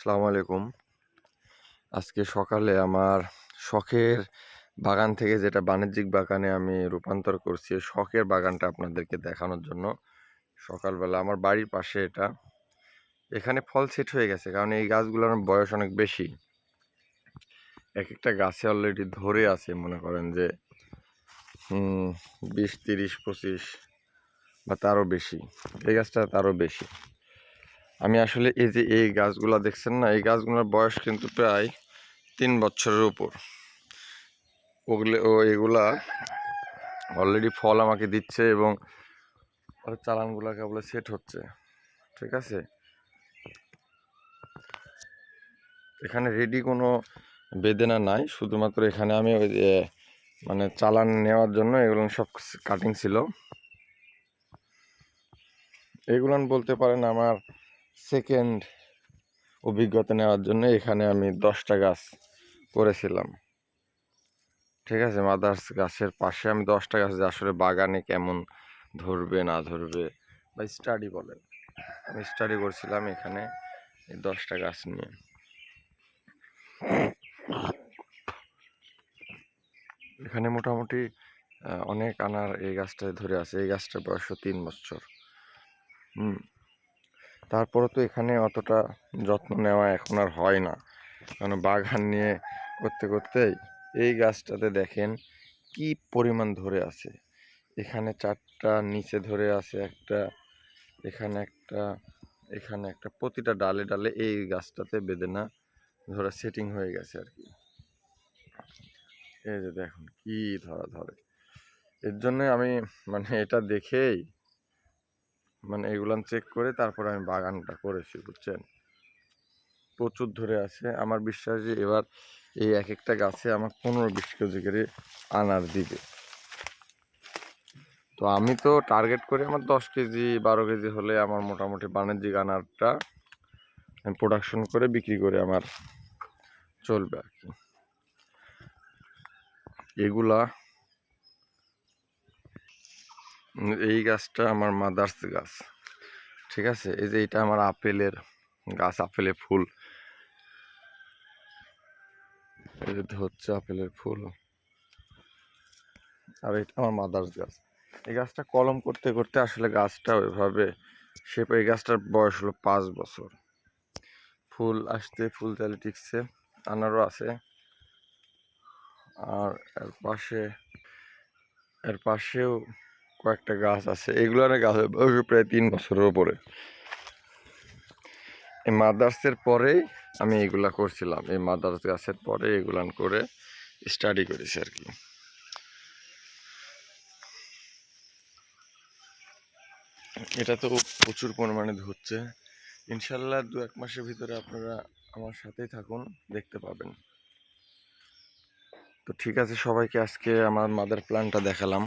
আসসালামু আলাইকুম। আজকে সকালে আমার শখের বাগান থেকে যেটা বাণিজ্যিক বাগানে আমি রূপান্তর করছি শখের বাগানটা আপনাদেরকে দেখানোর জন্য। সকালবেলা আমার বাড়ির পাশে এটা। এখানে ফল সেট হয়ে গেছে, কারণ এই গাছগুলোর বয়স অনেক বেশি। এক একটা গাছে অলরেডি ধরে আছে, মনে করেন যে বিশ, তিরিশ, পঁচিশ, বা তারও বেশি। এই গাছটা তারও বেশি। আমি আসলে এই যে এই গাছগুলো দেখছেন না, এই গাছগুলোর বয়স কিন্তু প্রায় তিন বছরের উপর। ওগুলো, ও এগুলা অলরেডি ফল আমাকে দিচ্ছে এবং ওর চালানগুলা কেবল সেট হচ্ছে। ঠিক আছে? এখানে রেডি কোনো বেদেনা নাই, শুধুমাত্র এখানে আমি ওই যে মানে চালান নেওয়ার জন্য এগুলো সব কাটিং ছিল। এগুলান বলতে পারেন আমার সেকেন্ড অভিজ্ঞতা নেওয়ার জন্য এখানে আমি দশটা গাছ করেছিলাম। ঠিক আছে? মাদার্স গাছের পাশে আমি দশটা গাছ আসলে বাগানে কেমন ধরবে, না ধরবে বা স্টাডি বলেন। আমি স্টাডি করছিলাম এখানে এই দশটা গাছ নিয়ে। এখানে মোটামুটি অনেক আনার এই গাছটায় ধরে আছে। এই গাছটার বয়স তিন বছর। হুম। তারপরে তো এখানে অতটা যত্ন নেওয়া এখন আর হয় না। কারণ বাগান নিয়ে করতে করতেই এই গাছটাতে দেখেন কি পরিমাণ ধরে আছে। এখানে চারটা, নিচে ধরে আছে একটা, এখানে একটা এখানে একটা, প্রতিটা ডালে ডালে এই গাছটাতে বেদেনা ধরা সেটিং হয়ে গেছে আর কি। এই যে দেখুন কি ধরা ধরে। এর জন্য আমি মানে এটা দেখেই মানে এগুলান চেক করে তারপর আমি বাগানটা করেছি, বুঝছেন? প্রচুর ধরে আছে। আমার বিশ্বাস যে এবার এই এক একটা গাছে আমার পনেরো বিশ কেজি করে আনার দিবে। তো আমি তো টার্গেট করি আমার দশ কেজি, বারো কেজি হলে আমার মোটামুটি বাণিজ্যিক আনারটা প্রোডাকশন করে বিক্রি করে আমার চলবে আর কি। এগুলা এই গাছটা আমার মাদার্স গাছ, ঠিক আছে? এই যে এটা আমার আপেলের গাছ, আপেলের ফুল। যে হচ্ছে আপেলের ফুল। আর এটা আমার মাদার্স গাছ। এই গাছটা কলম করতে করতে আসলে গাছটা ওইভাবে সে এই গাছটার বয়স হলো পাঁচ বছর। ফুল আসতে, ফুল চালে টিকছে, আনারও আছে। আর এর পাশে, এর পাশেও কয়েকটা গাছ আছে। এগুলোর গাছের বয়স প্রায় তিন বছরের উপরে। এই মাদার্সের পরেই আমি এগুলা করছিলাম। এই মাদার্স গাছের পরে এগুলান করে স্টাডি করেছি আর কি। এটা তো প্রচুর পরিমাণে ধরছে। ইনশাল্লাহ দু এক মাসের ভিতরে আপনারা আমার সাথেই থাকুন, দেখতে পাবেন। তো ঠিক আছে, সবাইকে আজকে আমার মাদার প্ল্যানটা দেখালাম।